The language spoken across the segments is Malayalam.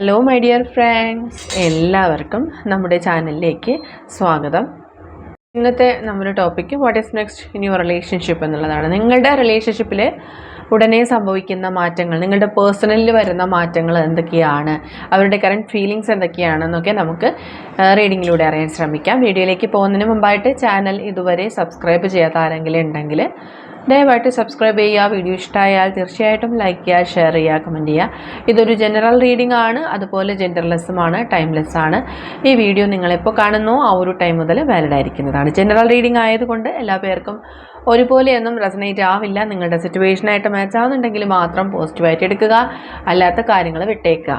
ഹലോ മൈ ഡിയർ ഫ്രണ്ട്സ് എല്ലാവർക്കും നമ്മുടെ ചാനലിലേക്ക് സ്വാഗതം. ഇന്നത്തെ നമ്മുടെ topic what is next in your relationship എന്നുള്ളതാണ്. നിങ്ങളുടെ റിലേഷൻഷിപ്പിൽ ഉടനെ സംഭവിക്കുന്ന മാറ്റങ്ങൾ നിങ്ങളുടെ പേഴ്സണലിൽ വരുന്ന മാറ്റങ്ങൾ എന്തൊക്കെയാണ് അവരുടെ കറണ്ട് ഫീലിങ്സ് എന്തൊക്കെയാണെന്നൊക്കെ നമുക്ക് റീഡിങ്ങിലൂടെ അറിയാൻ ശ്രമിക്കാം. വീഡിയോയിലേക്ക് പോകുന്നതിന് മുമ്പായിട്ട് ചാനൽ ഇതുവരെ സബ്സ്ക്രൈബ് ചെയ്യാത്ത ആരെങ്കിലും ഉണ്ടെങ്കിൽ ദയവായിട്ട് സബ്സ്ക്രൈബ് ചെയ്യുക. വീഡിയോ ഇഷ്ടമായാൽ തീർച്ചയായിട്ടും ലൈക്ക് ചെയ്യുക ഷെയർ ചെയ്യുക കമന്റ് ചെയ്യുക. ഇതൊരു ജനറൽ റീഡിംഗ് ആണ്. അതുപോലെ ജെൻഡർലെസ്സുമാണ് ടൈംലെസ് ആണ് ഈ വീഡിയോ നിങ്ങളെപ്പോൾ കാണുന്നു. ആ ഒരു ടൈം മുതൽ വാലിഡ് ആയിരിക്കുന്നതാണ്. ജനറൽ റീഡിംഗ് ആയതുകൊണ്ട് എല്ലാ പേർക്കും ഒരുപോലെയൊന്നും റെസനേറ്റ് ആവില്ല. നിങ്ങളുടെ സിറ്റുവേഷനായിട്ട് മാച്ച് ആവുന്നുണ്ടെങ്കിൽ മാത്രം പോസിറ്റീവായിട്ട് എടുക്കുക. അല്ലാത്ത കാര്യങ്ങൾ വിട്ടേക്കുക.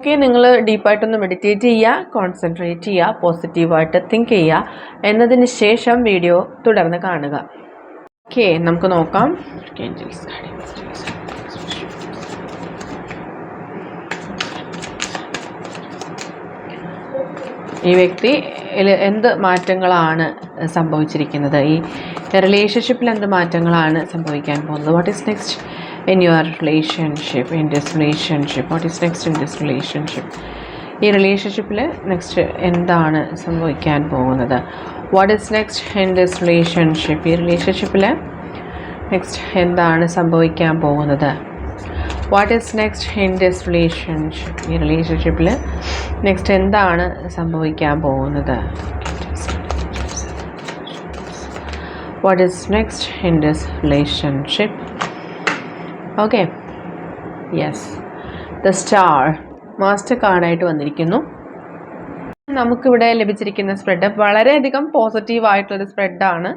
ഓക്കെ നിങ്ങൾ ഡീപ്പായിട്ടൊന്ന് മെഡിറ്റേറ്റ് ചെയ്യുക കോൺസെൻട്രേറ്റ് ചെയ്യുക പോസിറ്റീവായിട്ട് തിങ്ക് ചെയ്യുക. എന്നതിന് ശേഷം വീഡിയോ തുടർന്ന് കാണുക. ഓക്കെ നമുക്ക് നോക്കാം. ഈ വ്യക്തി എന്ത് മാറ്റങ്ങളാണ് സംഭവിച്ചിരിക്കുന്നത്? ഈ റിലേഷൻഷിപ്പിൽ എന്ത് മാറ്റങ്ങളാണ് സംഭവിക്കാൻ പോകുന്നത്? What is next in your relationship in this relationship what is next in this relationship ഈ റിലേഷൻഷിപ്പിൽ നെക്സ്റ്റ് എന്താണ് സംഭവിക്കാൻ പോകുന്നത്? What is next in this relationship ഈ റിലേഷൻഷിപ്പിൽ നെക്സ്റ്റ് എന്താണ് സംഭവിക്കാൻ പോകുന്നത്? What is next in this relationship ഈ റിലേഷൻഷിപ്പിൽ നെക്സ്റ്റ് എന്താണ് സംഭവിക്കാൻ പോകുന്നത്? What is next in this relationship okay yes the star master കാർഡായിട്ട് വന്നിരിക്കുന്നു. നമുക്കിവിടെ ലഭിച്ചിരിക്കുന്ന സ്പ്രെഡ് വളരെയധികം പോസിറ്റീവായിട്ടുള്ളൊരു സ്പ്രെഡാണ്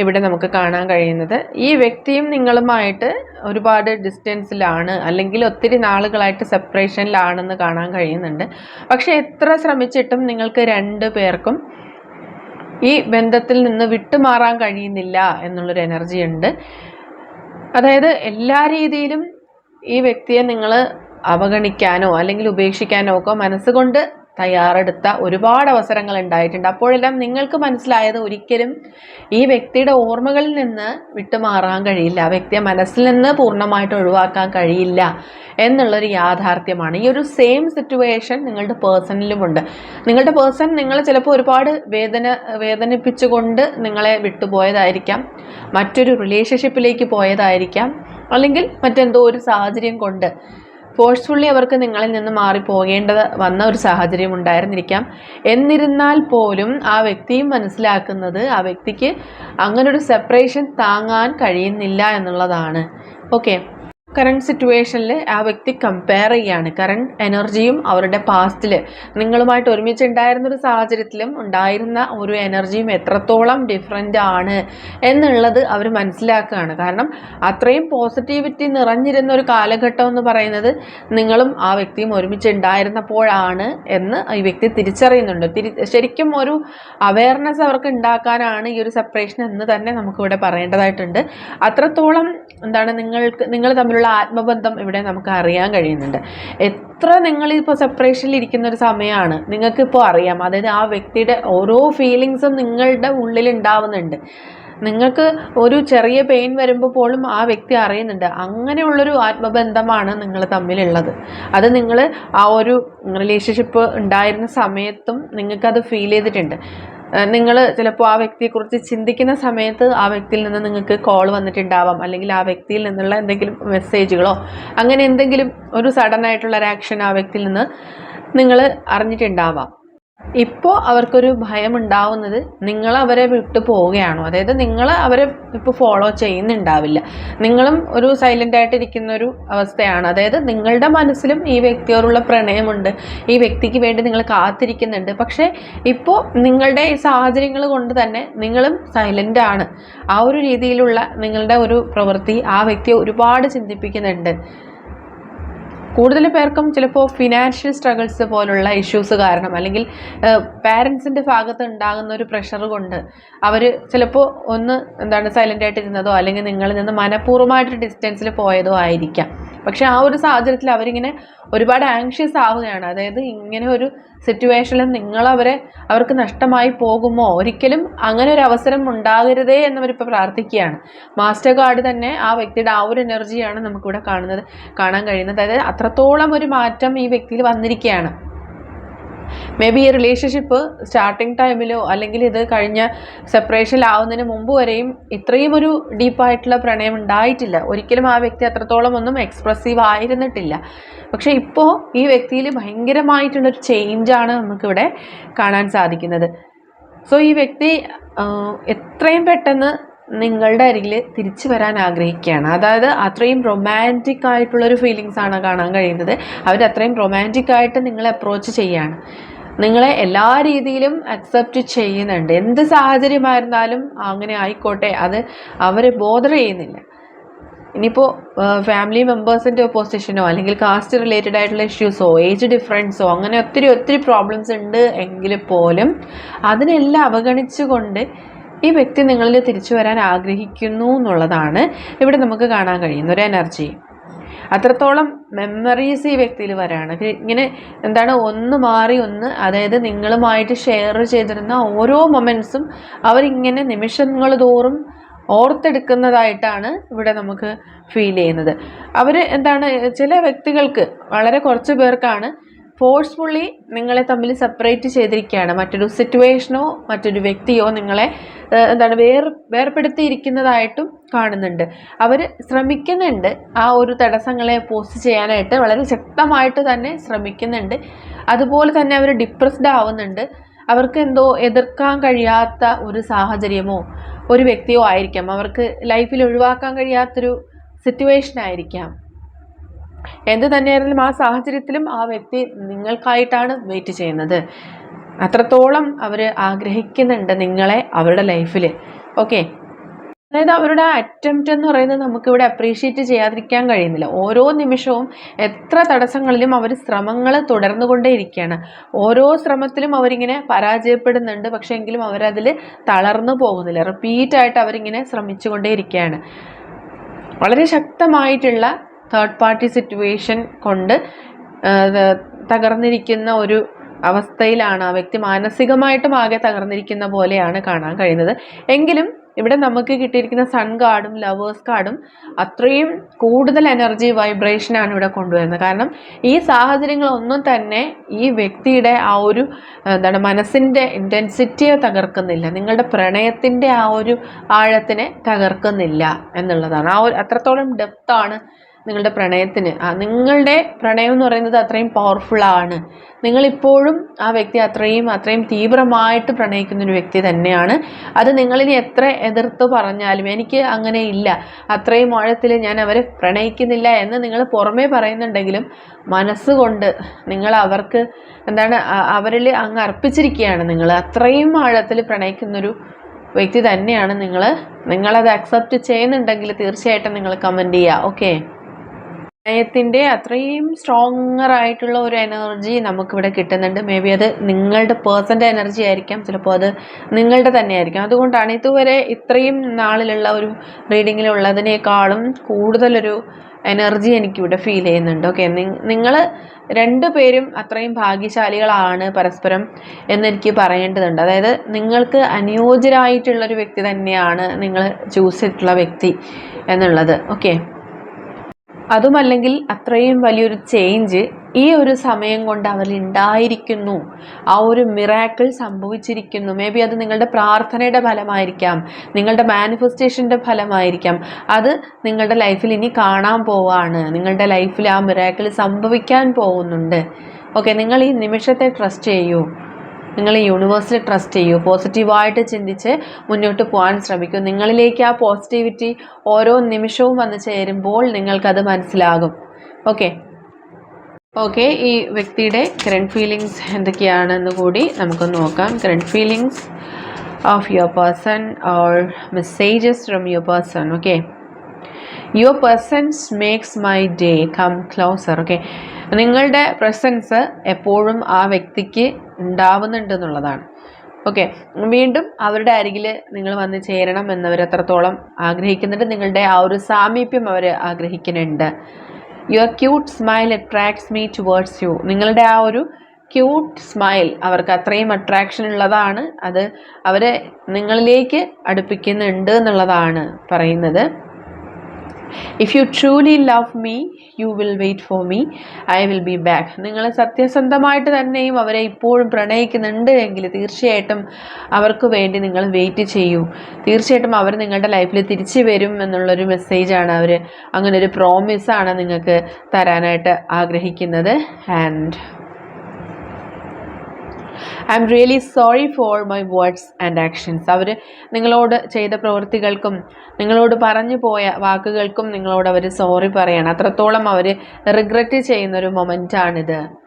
ഇവിടെ നമുക്ക് കാണാൻ കഴിയുന്നത്. ഈ വ്യക്തിയും നിങ്ങളുമായിട്ട് ഒരുപാട് ഡിസ്റ്റൻസിലാണ് അല്ലെങ്കിൽ ഒത്തിരി നാളുകളായിട്ട് സെപ്പറേഷനിലാണെന്ന് കാണാൻ കഴിയുന്നുണ്ട്. പക്ഷേ എത്ര ശ്രമിച്ചിട്ടും നിങ്ങൾക്ക് രണ്ട് പേർക്കും ഈ ബന്ധത്തിൽ നിന്ന് വിട്ടുമാറാൻ കഴിയുന്നില്ല എന്നുള്ളൊരു എനർജി ഉണ്ട്. അതായത് എല്ലാ രീതിയിലും ഈ വ്യക്തിയെ നിങ്ങൾ അവഗണിക്കാനോ അല്ലെങ്കിൽ ഉപേക്ഷിക്കാനോ ഒക്കെ മനസ്സുകൊണ്ട് തയ്യാറെടുത്ത ഒരുപാട് അവസരങ്ങൾ ഉണ്ടായിട്ടുണ്ട്. അപ്പോഴെല്ലാം നിങ്ങൾക്ക് മനസ്സിലായത് ഒരിക്കലും ഈ വ്യക്തിയുടെ ഓർമ്മകളിൽ നിന്ന് വിട്ടുമാറാൻ കഴിയില്ല. ആ വ്യക്തിയെ മനസ്സിൽ നിന്ന് പൂർണമായിട്ട് ഒഴിവാക്കാൻ കഴിയില്ല എന്നുള്ളൊരു യാഥാർത്ഥ്യമാണ്. ഈ ഒരു സെയിം സിറ്റുവേഷൻ നിങ്ങളുടെ പേഴ്സണിലുമുണ്ട് നിങ്ങളുടെ പേഴ്സൺ നിങ്ങൾ ചിലപ്പോൾ ഒരുപാട് വേദന വേദനിപ്പിച്ചുകൊണ്ട് നിങ്ങളെ വിട്ടുപോയതായിരിക്കാം. മറ്റൊരു റിലേഷൻഷിപ്പിലേക്ക് പോയതായിരിക്കാം. അല്ലെങ്കിൽ മറ്റെന്തോ ഒരു സാഹചര്യം കൊണ്ട് ഫോഴ്സ്ഫുള്ളി അവർക്ക് നിങ്ങളിൽ നിന്ന് മാറി പോകേണ്ടത് വന്ന ഒരു സാഹചര്യം ഉണ്ടായിരുന്നിരിക്കാം. എന്നിരുന്നാൽ പോലും ആ വ്യക്തിയും മനസ്സിലാക്കുന്നത് ആ വ്യക്തിക്ക് അങ്ങനൊരു സെപ്പറേഷൻ താങ്ങാൻ കഴിയുന്നില്ല എന്നുള്ളതാണ്. ഓക്കെ കറണ്ട് സിറ്റുവേഷനിൽ ആ വ്യക്തി കമ്പയർ ചെയ്യാണ്. കറണ്ട് എനർജിയും അവരുടെ പാസ്റ്റിൽ നിങ്ങളുമായിട്ട് ഒരുമിച്ചുണ്ടായിരുന്ന ഒരു സാഹചര്യത്തിലും ഉണ്ടായിരുന്ന ഒരു എനർജിയും എത്രത്തോളം ഡിഫറെന്റ് ആണ് എന്നുള്ളത് അവർ മനസ്സിലാക്കുകയാണ്. കാരണം അത്രയും പോസിറ്റിവിറ്റി നിറഞ്ഞിരുന്ന ഒരു കാലഘട്ടം എന്ന് പറയുന്നത് നിങ്ങളും ആ വ്യക്തിയും ഒരുമിച്ചുണ്ടായിരുന്നപ്പോഴാണ് എന്ന് ഈ വ്യക്തി തിരിച്ചറിയുന്നുണ്ട്. തിരി ശരിക്കും ഒരു അവയർനെസ് അവർക്ക് ഉണ്ടാക്കാനാണ് ഈ ഒരു സെപ്പറേഷൻ എന്ന് തന്നെ നമുക്കിവിടെ പറയേണ്ടതായിട്ടുണ്ട്. അത്രത്തോളം എന്താണ് നിങ്ങൾക്ക് നിങ്ങൾ തമ്മിലുള്ള തമ്മിലുള്ള ആത്മബന്ധം ഇവിടെ നമുക്ക് അറിയാൻ കഴിയുന്നുണ്ട്. എത്ര നിങ്ങളിപ്പോൾ സെപ്പറേഷനിൽ ഇരിക്കുന്ന ഒരു സമയമാണ് നിങ്ങൾക്കിപ്പോൾ അറിയാം. അതായത് ആ വ്യക്തിയുടെ ഓരോ ഫീലിങ്സും നിങ്ങളുടെ ഉള്ളിൽ ഉണ്ടാവുന്നുണ്ട്. നിങ്ങൾക്ക് ഒരു ചെറിയ പെയിൻ വരുമ്പോൾ പോലും ആ വ്യക്തി അറിയുന്നുണ്ട്. അങ്ങനെയുള്ളൊരു ആത്മബന്ധമാണ് നിങ്ങൾ തമ്മിലുള്ളത്. അത് നിങ്ങൾ ആ ഒരു റിലേഷൻഷിപ്പ് ഉണ്ടായിരുന്ന സമയത്തും നിങ്ങൾക്കത് ഫീൽ ചെയ്തിട്ടുണ്ട്. നിങ്ങൾ ചിലപ്പോൾ ആ വ്യക്തിയെക്കുറിച്ച് ചിന്തിക്കുന്ന സമയത്ത് ആ വ്യക്തിയിൽ നിന്ന് നിങ്ങൾക്ക് കോൾ വന്നിട്ടുണ്ടാവാം. അല്ലെങ്കിൽ ആ വ്യക്തിയിൽ നിന്നുള്ള എന്തെങ്കിലും മെസ്സേജുകളോ അങ്ങനെ എന്തെങ്കിലും ഒരു സഡൻ ആയിട്ടുള്ള ഒരു ആക്ഷൻ ആ വ്യക്തിയിൽ നിന്ന് നിങ്ങൾ അറിഞ്ഞിട്ടുണ്ടാവാം. ഇപ്പോൾ അവർക്കൊരു ഭയം ഉണ്ടാവുന്നത് നിങ്ങൾ അവരെ വിട്ടു പോവുകയാണോ? അതായത് നിങ്ങൾ അവരെ ഇപ്പോൾ ഫോളോ ചെയ്യുന്നുണ്ടാവില്ല. നിങ്ങളും ഒരു സൈലന്റ് ആയിട്ടിരിക്കുന്ന ഒരു അവസ്ഥയാണ്. അതായത് നിങ്ങളുടെ മനസ്സിലും ഈ വ്യക്തിയോടുള്ള പ്രണയമുണ്ട്. ഈ വ്യക്തിക്ക് വേണ്ടി നിങ്ങൾ കാത്തിരിക്കുന്നുണ്ട്. പക്ഷേ ഇപ്പോൾ നിങ്ങളുടെ ഈ സാഹചര്യങ്ങൾ കൊണ്ട് തന്നെ നിങ്ങളും സൈലന്റ് ആണ്. ആ ഒരു രീതിയിലുള്ള നിങ്ങളുടെ ഒരു പ്രവൃത്തി ആ വ്യക്തിയെ ഒരുപാട് ചിന്തിപ്പിക്കുന്നുണ്ട്. കൂടുതൽ പേർക്കും ചിലപ്പോൾ ഫിനാൻഷ്യൽ സ്ട്രഗിൾസ് പോലുള്ള ഇഷ്യൂസ് കാരണം അല്ലെങ്കിൽ പാരൻസിന്റെ ഭാഗത്ത് ഉണ്ടാകുന്ന ഒരു പ്രഷർ കൊണ്ട് അവർ ചിലപ്പോൾ ഒന്ന് എന്താണ് സൈലന്റ് ആയിട്ടിരുന്നതോ അല്ലെങ്കിൽ നിങ്ങളിൽ നിന്ന് മനഃപൂർവമായിട്ട് ഡിസ്റ്റൻസിൽ പോയതോ ആയിരിക്കാം. പക്ഷെ ആ ഒരു സാഹചര്യത്തിൽ അവരിങ്ങനെ ഒരുപാട് ആങ്ഷ്യസ് ആവുകയാണ്. അതായത് ഇങ്ങനെ ഒരു സിറ്റുവേഷനിൽ നിങ്ങളവരെ അവർക്ക് നഷ്ടമായി പോകുമോ? ഒരിക്കലും അങ്ങനെ ഒരു അവസരം ഉണ്ടാകരുതേ എന്നവരിപ്പോൾ പ്രാർത്ഥിക്കുകയാണ്. മാസ്റ്റർ കാർഡ് തന്നെ ആ വ്യക്തിയുടെ ആ ഒരു എനർജിയാണ് നമുക്കിവിടെ കാണുന്നത് കാണാൻ കഴിയുന്നത്. അതായത് അത്രത്തോളം ഒരു മാറ്റം ഈ വ്യക്തിയിൽ വന്നിരിക്കുകയാണ്. മേ ബി ഈ റിലേഷൻഷിപ്പ് സ്റ്റാർട്ടിങ് ടൈമിലോ അല്ലെങ്കിൽ ഇത് കഴിഞ്ഞ സെപ്പറേഷനിലാവുന്നതിന് മുമ്പ് വരെയും ഇത്രയും ഒരു ഡീപ്പായിട്ടുള്ള പ്രണയം ഉണ്ടായിട്ടില്ല. ഒരിക്കലും ആ വ്യക്തി അത്രത്തോളം ഒന്നും എക്സ്പ്രസീവ് ആയിരുന്നിട്ടില്ല. പക്ഷേ ഇപ്പോൾ ഈ വ്യക്തിയിൽ ഭയങ്കരമായിട്ടുള്ളൊരു ചേഞ്ചാണ് നമുക്കിവിടെ കാണാൻ സാധിക്കുന്നത്. സോ ഈ വ്യക്തി എത്രയും പെട്ടെന്ന് നിങ്ങളുടെ അരികിൽ തിരിച്ചു വരാൻ ആഗ്രഹിക്കുകയാണ്. അതായത് അത്രയും റൊമാന്റിക് ആയിട്ടുള്ളൊരു ഫീലിങ്സ് ആണ് കാണാൻ കഴിയുന്നത്. അവർ അത്രയും റൊമാന്റിക് ആയിട്ട് നിങ്ങളെ അപ്രോച്ച് ചെയ്യാണ്. നിങ്ങളെ എല്ലാ രീതിയിലും അക്സെപ്റ്റ് ചെയ്യുന്നുണ്ട്. എന്ത് സാഹചര്യമായിരുന്നാലും അങ്ങനെ ആയിക്കോട്ടെ അത് അവർ ബോധർ ചെയ്യുന്നില്ല. ഇനിയിപ്പോൾ ഫാമിലി മെമ്പേഴ്സിന്റെ ഓപ്പോസിഷനോ അല്ലെങ്കിൽ കാസ്റ്റ് റിലേറ്റഡ് ആയിട്ടുള്ള ഇഷ്യൂസോ ഏജ് ഡിഫറൻസോ അങ്ങനെ ഒത്തിരി ഒത്തിരി പ്രോബ്ലംസ് ഉണ്ട് എങ്കിൽ പോലും അതിനെല്ലാം അവഗണിച്ചുകൊണ്ട് ഈ വ്യക്തി നിങ്ങളിൽ തിരിച്ചു വരാൻ ആഗ്രഹിക്കുന്നു എന്നുള്ളതാണ് ഇവിടെ നമുക്ക് കാണാൻ കഴിയുന്ന ഒരു എനർജി. അത്രത്തോളം മെമ്മറീസ് ഈ വ്യക്തിയിൽ വരാണ്. ഇങ്ങനെ എന്താണ് ഒന്ന് മാറി ഒന്ന് അതായത് നിങ്ങളുമായിട്ട് ഷെയർ ചെയ്തിരുന്ന ഓരോ മൊമെൻസും അവരിങ്ങനെ നിമിഷങ്ങൾ തോറും ഓർത്തെടുക്കുന്നതായിട്ടാണ് ഇവിടെ നമുക്ക് ഫീൽ ചെയ്യുന്നത്. അവർ എന്താണ് ചില വ്യക്തികൾക്ക് വളരെ കുറച്ച് പേർക്കാണ് ഫോഴ്സ്ഫുള്ളി നിങ്ങളെ തമ്മിൽ സെപ്പറേറ്റ് ചെയ്തിരിക്കുകയാണ്. മറ്റൊരു സിറ്റുവേഷനോ മറ്റൊരു വ്യക്തിയോ നിങ്ങളെ എന്താണ് വേർ വേർപ്പെടുത്തിയിരിക്കുന്നതായിട്ടും കാണുന്നുണ്ട്. അവർ ശ്രമിക്കുന്നുണ്ട് ആ ഒരു തടസ്സങ്ങളെ പോസ്റ്റ് ചെയ്യാനായിട്ട് വളരെ ശക്തമായിട്ട് തന്നെ ശ്രമിക്കുന്നുണ്ട്. അതുപോലെ തന്നെ അവർ ഡിപ്രസ്ഡ് ആവുന്നുണ്ട്. അവർക്ക് എന്തോ എതിർക്കാൻ കഴിയാത്ത ഒരു സാഹചര്യമോ ഒരു വ്യക്തിയോ ആയിരിക്കാം. അവർക്ക് ലൈഫിൽ ഒഴിവാക്കാൻ കഴിയാത്തൊരു സിറ്റുവേഷൻ ആയിരിക്കാം. എന്ത് തന്നെയായിരുന്നാലും ആ സാഹചര്യത്തിലും ആ വ്യക്തി നിങ്ങൾക്കായിട്ടാണ് വെയിറ്റ് ചെയ്യുന്നത്. അത്രത്തോളം അവർ ആഗ്രഹിക്കുന്നുണ്ട് നിങ്ങളെ അവരുടെ ലൈഫിൽ ഓക്കെ അതായത് അവരുടെ അറ്റംപ്റ്റ് എന്ന് പറയുന്നത് നമുക്കിവിടെ അപ്രീഷിയേറ്റ് ചെയ്യാതിരിക്കാൻ കഴിയുന്നില്ല. ഓരോ നിമിഷവും എത്ര തടസ്സങ്ങളിലും അവർ ശ്രമങ്ങൾ തുടർന്നുകൊണ്ടേയിരിക്കുകയാണ്. ഓരോ ശ്രമത്തിലും അവരിങ്ങനെ പരാജയപ്പെടുന്നുണ്ട്. പക്ഷേ എങ്കിലും അവരതിൽ തളർന്നു പോകുന്നില്ല. റിപ്പീറ്റായിട്ട് അവരിങ്ങനെ ശ്രമിച്ചുകൊണ്ടേയിരിക്കുകയാണ്. വളരെ ശക്തമായിട്ടുള്ള തേർഡ് പാർട്ടി സിറ്റുവേഷൻ കൊണ്ട് തകർന്നിരിക്കുന്ന ഒരു അവസ്ഥയിലാണ് ആ വ്യക്തി മാനസികമായിട്ടും ആകെ തകർന്നിരിക്കുന്ന പോലെയാണ് കാണാൻ കഴിയുന്നത്. എങ്കിലും ഇവിടെ നമുക്ക് കിട്ടിയിരിക്കുന്ന സൺ കാർഡും ലവേഴ്സ് കാർഡും അത്രയും കൂടുതൽ എനർജി വൈബ്രേഷനാണ് ഇവിടെ കൊണ്ടുവരുന്നത്. കാരണം ഈ സാഹചര്യങ്ങളൊന്നും തന്നെ ഈ വ്യക്തിയുടെ ആ ഒരു എന്താണ് മനസ്സിന്റെ ഇന്റൻസിറ്റിയെ തകർക്കുന്നില്ല. നിങ്ങളുടെ പ്രണയത്തിന്റെ ആ ഒരു ആഴത്തിനെ തകർക്കുന്നില്ല എന്നുള്ളതാണ്. ആ ഒരു അത്രത്തോളം ഡെപ്താണ് നിങ്ങളുടെ പ്രണയത്തിന്. ആ നിങ്ങളുടെ പ്രണയം എന്ന് പറയുന്നത് അത്രയും പവർഫുള്ളാണ് നിങ്ങളിപ്പോഴും ആ വ്യക്തി അത്രയും അത്രയും തീവ്രമായിട്ട് പ്രണയിക്കുന്ന ഒരു വ്യക്തി തന്നെയാണ്. അത് നിങ്ങളിനി എത്ര എതിർത്ത് പറഞ്ഞാലും എനിക്ക് അങ്ങനെ ഇല്ല. അത്രയും ആഴത്തിൽ ഞാൻ അവരെ പ്രണയിക്കുന്നില്ല എന്ന് നിങ്ങൾ പുറമേ പറയുന്നുണ്ടെങ്കിലും മനസ്സുകൊണ്ട് നിങ്ങൾ അവർക്ക് എന്താണ് അവരിൽ അങ്ങ് അർപ്പിച്ചിരിക്കുകയാണ് നിങ്ങൾ. അത്രയും ആഴത്തിൽ പ്രണയിക്കുന്നൊരു വ്യക്തി തന്നെയാണ് നിങ്ങൾ. നിങ്ങളത് അക്സെപ്റ്റ് ചെയ്യുന്നുണ്ടെങ്കിൽ തീർച്ചയായിട്ടും നിങ്ങൾ കമന്റ് ചെയ്യുക. ഓക്കെ പ്രണയത്തിന്റെ അത്രയും സ്ട്രോങ്ങർ ആയിട്ടുള്ള ഒരു എനർജി നമുക്കിവിടെ കിട്ടുന്നുണ്ട്. മേ ബി അത് നിങ്ങളുടെ പേഴ്സന്റെ എനർജി ആയിരിക്കാം. ചിലപ്പോൾ അത് നിങ്ങളുടെ തന്നെ ആയിരിക്കാം. അതുകൊണ്ടാണ് ഇതുവരെ ഇത്രയും നാളിലുള്ള ഒരു റീഡിങ്ങിലുള്ളതിനേക്കാളും കൂടുതലൊരു എനർജി എനിക്കിവിടെ ഫീൽ ചെയ്യുന്നുണ്ട്. ഓക്കെ നിങ്ങൾ രണ്ടു പേരും അത്രയും ഭാഗ്യശാലികളാണ് പരസ്പരം എന്നെനിക്ക് പറയേണ്ടതുണ്ട്. അതായത് നിങ്ങൾക്ക് അനുയോജ്യരായിട്ടുള്ളൊരു വ്യക്തി തന്നെയാണ് നിങ്ങൾ ചൂസ് ചെയ്തിട്ടുള്ള വ്യക്തി എന്നുള്ളത്. ഓക്കെ അതുമല്ലെങ്കിൽ അത്രയും വലിയൊരു ചേഞ്ച് ഈ ഒരു സമയം കൊണ്ട് അവരിൽ ഉണ്ടായിരിക്കുന്നു ആ ഒരു മിറാക്കിൾ സംഭവിച്ചിരിക്കുന്നു. മേ ബി അത് നിങ്ങളുടെ പ്രാർത്ഥനയുടെ ഫലമായിരിക്കാം. നിങ്ങളുടെ മാനിഫെസ്റ്റേഷന്റെ ഫലമായിരിക്കാം. അത് നിങ്ങളുടെ ലൈഫിൽ ഇനി കാണാൻ പോവാണ്. നിങ്ങളുടെ ലൈഫിൽ ആ മിറാക്കിൾ സംഭവിക്കാൻ പോകുന്നുണ്ട്. ഓക്കെ നിങ്ങൾ ഈ നിമിഷത്തെ ട്രസ്റ്റ് ചെയ്യൂ. നിങ്ങൾ യൂണിവേഴ്സിൽ ട്രസ്റ്റ് ചെയ്യൂ. പോസിറ്റീവായിട്ട് ചിന്തിച്ച് മുന്നോട്ട് പോകാൻ ശ്രമിക്കൂ. നിങ്ങളിലേക്ക് ആ പോസിറ്റിവിറ്റി ഓരോ നിമിഷവും വന്ന് ചേരുമ്പോൾ നിങ്ങൾക്കത് മനസ്സിലാകും. ഓക്കെ ഓക്കെ ഈ വ്യക്തിയുടെ കറണ്ട് ഫീലിങ്സ് എന്തൊക്കെയാണെന്ന് കൂടി നമുക്ക് നോക്കാം. Current feelings of your person or messages from your person okay your presence makes my day come closer okay നിങ്ങളുടെ പ്രസൻസ് എപ്പോഴും ആ വ്യക്തിക്ക് ഉണ്ടാവുന്നുണ്ട് എന്നുള്ളതാണ്. ഓക്കെ വീണ്ടും അവരുടെ അരികിൽ നിങ്ങൾ വന്ന് ചേരണം എന്നവർ എത്രത്തോളം ആഗ്രഹിക്കുന്നുണ്ട്. നിങ്ങളുടെ ആ ഒരു സാമീപ്യം അവർ ആഗ്രഹിക്കുന്നുണ്ട്. Your cute smile attracts me towards you നിങ്ങളുടെ ആ ഒരു ക്യൂട്ട് സ്മൈൽ അവർക്ക് അത്രയും അട്രാക്ഷൻ ഉള്ളതാണ്. അത് അവരെ നിങ്ങളിലേക്ക് അടുപ്പിക്കുന്നുണ്ട് എന്നുള്ളതാണ് പറയുന്നത്. If you truly love me you will wait for me I will be back നിങ്ങൾ സത്യസന്ധമായിട്ട് തന്നെയും അവരെ ഇപ്പോഴും പ്രണയിക്കുന്നുണ്ട് എങ്കിൽ തീർച്ചയായിട്ടും അവർക്ക് വേണ്ടി നിങ്ങൾ വെയിറ്റ് ചെയ്യൂ. തീർച്ചയായിട്ടും അവർ നിങ്ങളുടെ ലൈഫിൽ തിരിച്ചു വരും എന്നുള്ളൊരു മെസ്സേജാണ് അവർ അങ്ങനെ ഒരു പ്രോമിസാണ് നിങ്ങൾക്ക് തരാനായിട്ട് ആഗ്രഹിക്കുന്നത്. And I'm really sorry for my words and actions അവർ നിങ്ങളോട് ചെയ്ത പ്രവൃത്തികൾക്കും നിങ്ങളോട് പറഞ്ഞു പോയ വാക്കുകൾക്കും നിങ്ങളോട് അവർ സോറി പറയണം. അത്രത്തോളം അവർ റിഗ്രറ്റ് ചെയ്യുന്നൊരു മൊമെന്റാണിത്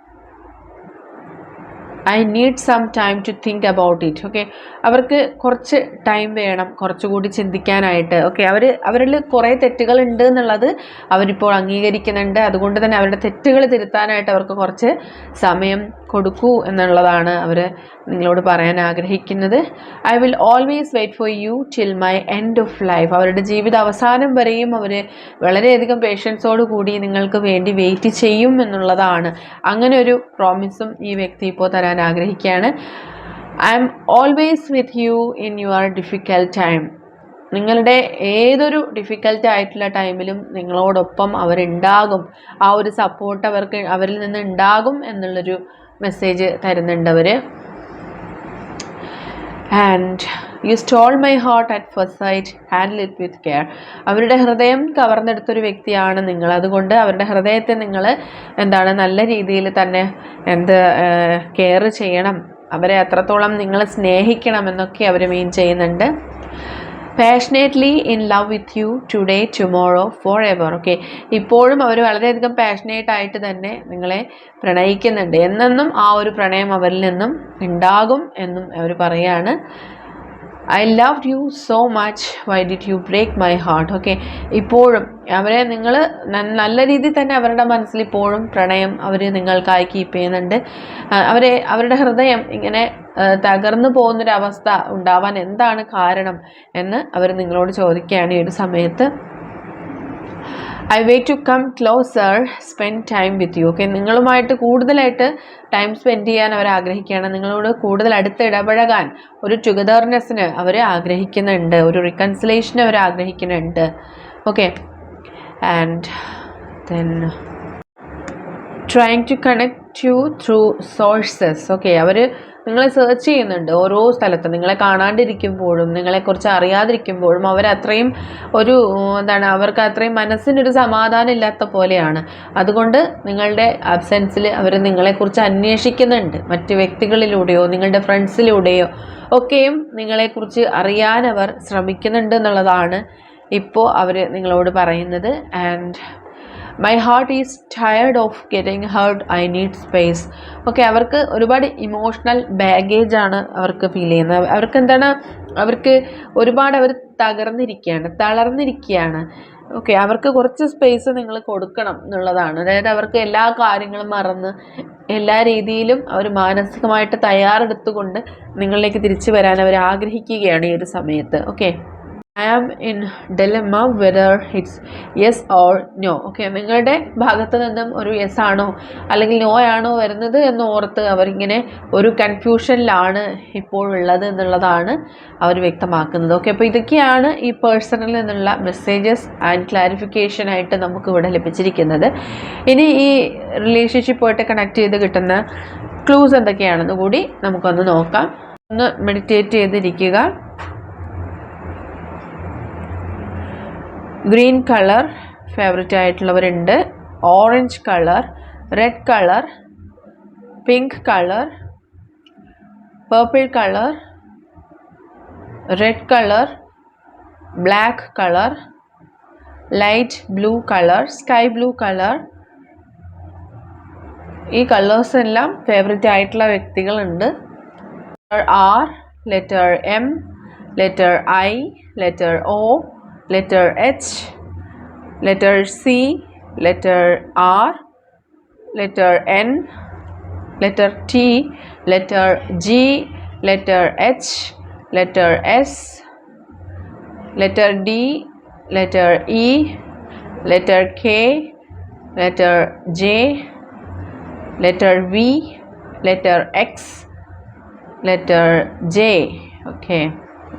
I need some time to think about it okay അവർക്ക് കുറച്ച് ടൈം വേണം കുറച്ചുകൂടി ചിന്തിക്കാനായിട്ട് ഓക്കെ അവർ അവരിൽ കുറേ തെറ്റുകൾ ഉണ്ട് എന്നുള്ളത് അവരിപ്പോൾ അംഗീകരിക്കുന്നുണ്ട്. അതുകൊണ്ട് തന്നെ അവരുടെ തെറ്റുകൾ തിരുത്താനായിട്ട് അവർക്ക് കുറച്ച് സമയം കൊടുക്കൂ എന്നുള്ളതാണ് അവർ നിങ്ങളോട് പറയാൻ ആഗ്രഹിക്കുന്നത്. I will always wait for you till my end of life അവരുടെ ജീവിത അവസാനം വരെയും അവർ വളരെയധികം പേഷ്യൻസോട് കൂടി നിങ്ങൾക്ക് വേണ്ടി വെയിറ്റ് ചെയ്യും എന്നുള്ളതാണ്. അങ്ങനെ ഒരു പ്രോമിസും ഈ വ്യക്തി ഇപ്പോൾ തരാൻ ആഗ്രഹിക്കുകയാണ്. I'm always with you in your difficult time നിങ്ങളുടെ ഏതൊരു ഡിഫിക്കൽട്ട് ആയിട്ടുള്ള ടൈമിലും നിങ്ങളോടൊപ്പം അവരുണ്ടാകും. ആ ഒരു സപ്പോർട്ട് അവർക്ക് അവരിൽ നിന്ന് ഉണ്ടാകും എന്നുള്ളൊരു മെസ്സേജ് തരുന്നുണ്ട് അവർ and you stole my heart at first sight handle it with care അവരുടെ ഹൃദയം കവർന്നെടുത്തൊരു വ്യക്തിയാണ് നിങ്ങൾ. അതുകൊണ്ട് അവരുടെ ഹൃദയത്തെ നിങ്ങൾ എന്താണ് നല്ല രീതിയിൽ തന്നെ എന്ത് കെയർ ചെയ്യണം. അവരെ അത്രത്തോളം നിങ്ങൾ സ്നേഹിക്കണം എന്നൊക്കെ അവർ മീൻ ചെയ്യുന്നുണ്ട്. Passionately in love with you today tomorrow forever okay ഇപ്പോഴും അവർ വളരെയധികം പാഷനേറ്റ് ആയിട്ട് തന്നെ നിങ്ങളെ പ്രണയിക്കുന്നുണ്ട്. എന്നെന്നും ആ ഒരു പ്രണയം അവരിൽ നിന്നും ഉണ്ടാകും എന്നും അവർ പറയാണ്. I love you so much why did you break my heart okay ഇപ്പോഴും അവരെ നിങ്ങൾ നല്ല രീതിയിൽ തന്നെ അവരുടെ മനസ്സിൽ ഇപ്പോഴും പ്രണയം അവർ നിങ്ങൾക്കായി കീപ്പ് ചെയ്യുന്നുണ്ട്. അവരെ അവരുടെ ഹൃദയം ഇങ്ങനെ തകർന്നു പോകുന്നൊരവസ്ഥ ഉണ്ടാവാൻ എന്താണ് കാരണം എന്ന് അവർ നിങ്ങളോട് ചോദിക്കുകയാണ് ഈ ഒരു സമയത്ത്. I wait to come closer spend time with you okay നിങ്ങളുമായിട്ട് കൂടുതലായിട്ട് ടൈം സ്പെൻഡ് ചെയ്യാൻ അവർ ആഗ്രഹിക്കുകയാണ്. നിങ്ങളോട് കൂടുതൽ അടുത്ത് ഇടപഴകാൻ ഒരു ടുഗദർനെസ്സിന് അവർ ആഗ്രഹിക്കുന്നുണ്ട്. ഒരു റിക്കൺസിലേഷന് അവർ ആഗ്രഹിക്കുന്നുണ്ട്. Okay and then trying to connect you through sources okay അവർ നിങ്ങളെ സെർച്ച് ചെയ്യുന്നുണ്ട് ഓരോ സ്ഥലത്തും. നിങ്ങളെ കാണാണ്ടിരിക്കുമ്പോഴും നിങ്ങളെക്കുറിച്ച് അറിയാതിരിക്കുമ്പോഴും അവരത്രയും ഒരു എന്താണ് അവർക്ക് അത്രയും മനസ്സിനൊരു സമാധാനം ഇല്ലാത്ത പോലെയാണ്. അതുകൊണ്ട് നിങ്ങളുടെ അബ്സെൻസിൽ അവർ നിങ്ങളെക്കുറിച്ച് അന്വേഷിക്കുന്നുണ്ട്. മറ്റ് വ്യക്തികളിലൂടെയോ നിങ്ങളുടെ ഫ്രണ്ട്സിലൂടെയോ ഒക്കെയും നിങ്ങളെക്കുറിച്ച് അറിയാൻ അവർ ശ്രമിക്കുന്നുണ്ട് എന്നുള്ളതാണ് ഇപ്പോൾ അവർ നിങ്ങളോട് പറയുന്നത്. And my heart is tired of getting hurt I need space okay അവർക്ക് ഒരുപാട് ഇമോഷണൽ ബാഗേജ് ആണ് അവർക്ക് ഫീൽ ചെയ്യുന്നത്. അവർക്ക് എന്താണ്? അവർക്ക് ഒരുപാട് അവർ തകർന്നിരിക്കുകയാണ് തളർന്നിരിക്കുകയാണ്. ഓക്കെ അവർക്ക് കുറച്ച് സ്പേസ് നിങ്ങൾ കൊടുക്കണം എന്നുള്ളതാണ്. അതായത് അവർക്ക് എല്ലാ കാര്യങ്ങളും മറന്ന് എല്ലാ രീതിയിലും അവർ മാനസികമായിട്ട് തയ്യാറെടുത്തുകൊണ്ട് നിങ്ങളിലേക്ക് തിരിച്ചു വരാൻ അവർ ആഗ്രഹിക്കുകയാണ് ഈ ഒരു സമയത്ത്. Okay I am in dilemma whether it's yes or no okay നിങ്ങളുടെ ഭാഗത്ത് നിന്നും ഒരു യെസ് ആണോ അല്ലെങ്കിൽ നോ ആണോ വരുന്നത് എന്ന് ഓർത്ത് അവരിങ്ങനെ ഒരു കൺഫ്യൂഷനിലാണ് ഇപ്പോഴുള്ളത് എന്നുള്ളതാണ് അവർ വ്യക്തമാക്കുന്നത്. ഓക്കെ അപ്പോൾ ഇതൊക്കെയാണ് ഈ പേഴ്സണിൽ നിന്നുള്ള മെസ്സേജസ് ആൻഡ് ക്ലാരിഫിക്കേഷൻ ആയിട്ട് നമുക്ക് ഇവിടെ ലഭിച്ചിരിക്കുന്നത്. ഇനി ഈ റിലേഷൻഷിപ്പുമായിട്ട് കണക്ട് ചെയ്ത് കിട്ടുന്ന ക്ലൂസ് എന്തൊക്കെയാണെന്ന് കൂടി നമുക്കൊന്ന് നോക്കാം. ഒന്ന് മെഡിറ്റേറ്റ് ചെയ്തിരിക്കുക. Green colour favourite ആയിട്ടുള്ളവരുണ്ട്. Orange colour red colour pink colour purple colour red colour black colour light blue colour sky blue colour ഈ കളേഴ്സ് എല്ലാം ഫേവറേറ്റ് ആയിട്ടുള്ള വ്യക്തികളുണ്ട്. R letter M letter I letter O letter H, letter C, letter R, letter N, letter T, letter G, letter H, letter S, letter D, letter E, letter K, letter J, letter V, letter X, letter J, okay,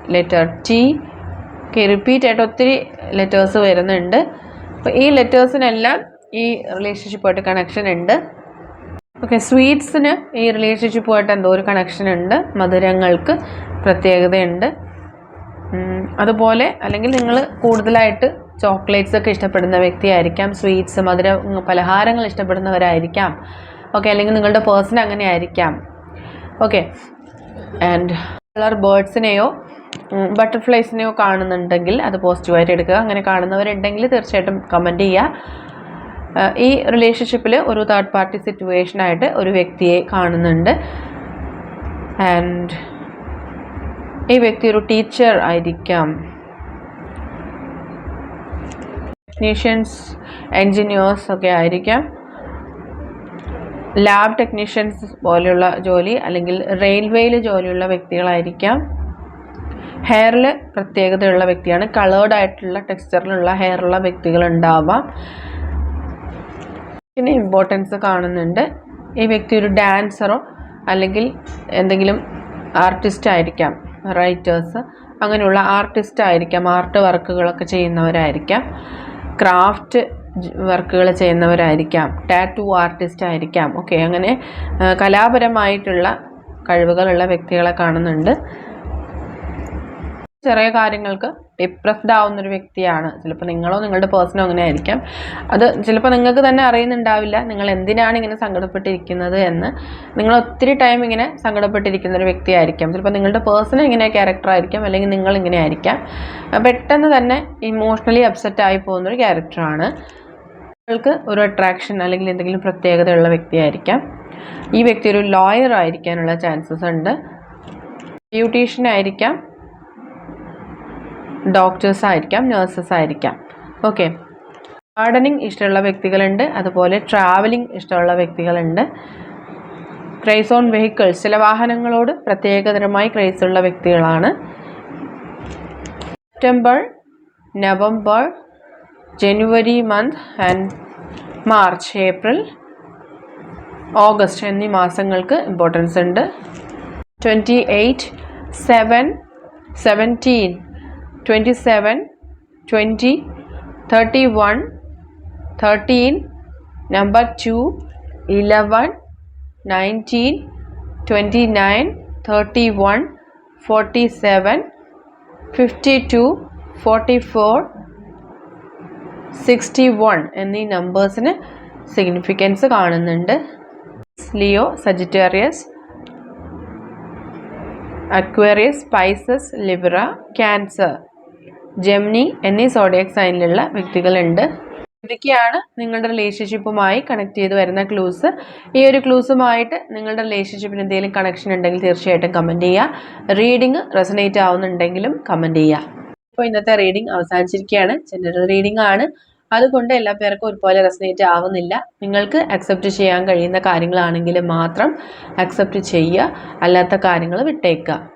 letter T. Okay repeat ആയിട്ട് ഒത്തിരി ലെറ്റേഴ്സ് വരുന്നുണ്ട്. അപ്പോൾ ഈ ലെറ്റേഴ്സിനെല്ലാം ഈ റിലേഷൻഷിപ്പുമായിട്ട് കണക്ഷൻ ഉണ്ട്. ഓക്കെ സ്വീറ്റ്സിന് ഈ റിലേഷൻഷിപ്പുമായിട്ട് എന്തോ ഒരു കണക്ഷൻ ഉണ്ട്. മധുരങ്ങൾക്ക് പ്രത്യേകതയുണ്ട്. അതുപോലെ അല്ലെങ്കിൽ നിങ്ങൾ കൂടുതലായിട്ട് ചോക്ലേറ്റ്സ് ഒക്കെ ഇഷ്ടപ്പെടുന്ന വ്യക്തിയായിരിക്കാം. സ്വീറ്റ്സ് മധുര പലഹാരങ്ങൾ ഇഷ്ടപ്പെടുന്നവരായിരിക്കാം. ഓക്കെ അല്ലെങ്കിൽ നിങ്ങളുടെ പേഴ്സൺ അങ്ങനെ ആയിരിക്കാം ഓക്കെ ആൻഡ് കളർ ബേർഡ്സിനെയോ ബട്ടർഫ്ലൈസിനെയോ കാണുന്നുണ്ടെങ്കിൽ അത് പോസിറ്റീവായിട്ട് എടുക്കുക. അങ്ങനെ കാണുന്നവരുണ്ടെങ്കിൽ തീർച്ചയായിട്ടും കമന്റ് ചെയ്യുക. ഈ റിലേഷൻഷിപ്പിൽ ഒരു തേർഡ് പാർട്ടി സിറ്റുവേഷനായിട്ട് ഒരു വ്യക്തിയെ കാണുന്നുണ്ട്. ആൻഡ് ഈ വ്യക്തി ഒരു ടീച്ചർ ആയിരിക്കാം. ടെക്നീഷ്യൻസ് എൻജിനീയേഴ്സ് ഒക്കെ ആയിരിക്കാം. ലാബ് ടെക്നീഷ്യൻസ് പോലെയുള്ള ജോലി അല്ലെങ്കിൽ റെയിൽവേയിൽ ജോലിയുള്ള വ്യക്തികളായിരിക്കാം. ഹെയറിൽ പ്രത്യേകതയുള്ള വ്യക്തിയാണ്. കളേർഡ് ആയിട്ടുള്ള ടെക്സ്ചറിലുള്ള ഹെയറുള്ള വ്യക്തികളുണ്ടാവാം പിന്നെ ഇമ്പോർട്ടൻസ് കാണുന്നുണ്ട്. ഈ വ്യക്തി ഒരു ഡാൻസറോ അല്ലെങ്കിൽ എന്തെങ്കിലും ആർട്ടിസ്റ്റ് ആയിരിക്കാം റൈറ്റേഴ്സ് അങ്ങനെയുള്ള ആർട്ടിസ്റ്റ് ആയിരിക്കാം ആർട്ട് വർക്കുകളൊക്കെ ചെയ്യുന്നവരായിരിക്കാം ക്രാഫ്റ്റ് വർക്കുകൾ ചെയ്യുന്നവരായിരിക്കാം ടാറ്റു ആർട്ടിസ്റ്റ് ആയിരിക്കാം ഓക്കെ അങ്ങനെ കലാപരമായിട്ടുള്ള കഴിവുകളുള്ള വ്യക്തികളെ കാണുന്നുണ്ട്. ചെറിയ കാര്യങ്ങൾക്ക് ഡിപ്രസ്ഡ് ആവുന്ന ഒരു വ്യക്തിയാണ്. ചിലപ്പോൾ നിങ്ങളോ നിങ്ങളുടെ പേഴ്സണോ അങ്ങനെ ആയിരിക്കാം അത് ചിലപ്പോൾ നിങ്ങൾക്ക് തന്നെ അറിയുന്നുണ്ടാവില്ല. നിങ്ങൾ എന്തിനാണ് ഇങ്ങനെ സങ്കടപ്പെട്ടിരിക്കുന്നത് എന്ന്. നിങ്ങൾ ഒത്തിരി ടൈം ഇങ്ങനെ സങ്കടപ്പെട്ടിരിക്കുന്ന ഒരു വ്യക്തിയായിരിക്കാം. ചിലപ്പോൾ നിങ്ങളുടെ പേഴ്സൺ ഇങ്ങനെ ക്യാരക്ടർ ആയിരിക്കാം. അല്ലെങ്കിൽ നിങ്ങൾ ഇങ്ങനെ ആയിരിക്കാം. പെട്ടെന്ന് തന്നെ ഇമോഷണലി അപ്സെറ്റ് ആയി പോകുന്ന ഒരു ക്യാരക്ടറാണ് നിങ്ങൾക്ക് ഒരു അട്രാക്ഷൻ അല്ലെങ്കിൽ എന്തെങ്കിലും പ്രത്യേകതയുള്ള വ്യക്തിയായിരിക്കാം. ഈ വ്യക്തി ഒരു ലോയർ ആയിരിക്കാനുള്ള ചാൻസസ് ഉണ്ട്. ബ്യൂട്ടീഷ്യൻ ആയിരിക്കാം. ഡോക്ടേഴ്സ് ആയിരിക്കാം നേഴ്സസ് ആയിരിക്കാം. ഓക്കെ ഗാർഡനിങ് ഇഷ്ടമുള്ള വ്യക്തികളുണ്ട് അതുപോലെ ട്രാവലിംഗ് ഇഷ്ടമുള്ള വ്യക്തികളുണ്ട്. ക്രൈസ് ഓൺ വെഹിക്കിൾസ് ചില വാഹനങ്ങളോട് പ്രത്യേകതരമായി ക്രൈസ് ഉള്ള വ്യക്തികളാണ്. September November January month and March April August എന്നീ മാസങ്ങൾക്ക് ഇമ്പോർട്ടൻസ് ഉണ്ട്. Twenty eight seven seventeen twenty seven twenty thirty one thirteen number two eleven nineteen twenty nine thirty one forty seven fifty two forty four sixty one എന്നീ നമ്പേഴ്സിന് സിഗ്നിഫിക്കൻസ് കാണുന്നുണ്ട്. Leo Sagittarius Aquarius Pisces Libra Cancer Gemini എന്നീ സോഡിയക് സൈനിലുള്ള വ്യക്തികളുണ്ട്. ഇതൊക്കെയാണ് നിങ്ങളുടെ റിലേഷൻഷിപ്പുമായി കണക്ട് ചെയ്ത് വരുന്ന ക്ലൂസ് ഈ ഒരു ക്ലൂസുമായിട്ട് നിങ്ങളുടെ റിലേഷൻഷിപ്പിന് എന്തെങ്കിലും കണക്ഷൻ ഉണ്ടെങ്കിൽ തീർച്ചയായിട്ടും കമന്റ് ചെയ്യുക റീഡിങ് റെസനേറ്റ് ആവുന്നുണ്ടെങ്കിലും കമന്റ് ചെയ്യുക ഇപ്പോൾ ഇന്നത്തെ റീഡിംഗ് അവസാനിച്ചിരിക്കുകയാണ്. ജനറൽ റീഡിംഗ് ആണ്. അതുകൊണ്ട് എല്ലാ പേർക്കും ഒരുപോലെ റെസനേറ്റ് ആവുന്നില്ല. നിങ്ങൾക്ക് അക്സെപ്റ്റ് ചെയ്യാൻ കഴിയുന്ന കാര്യങ്ങളാണെങ്കിൽ മാത്രം അക്സെപ്റ്റ് ചെയ്യുക. അല്ലാത്ത കാര്യങ്ങൾ വിട്ടേക്കുക.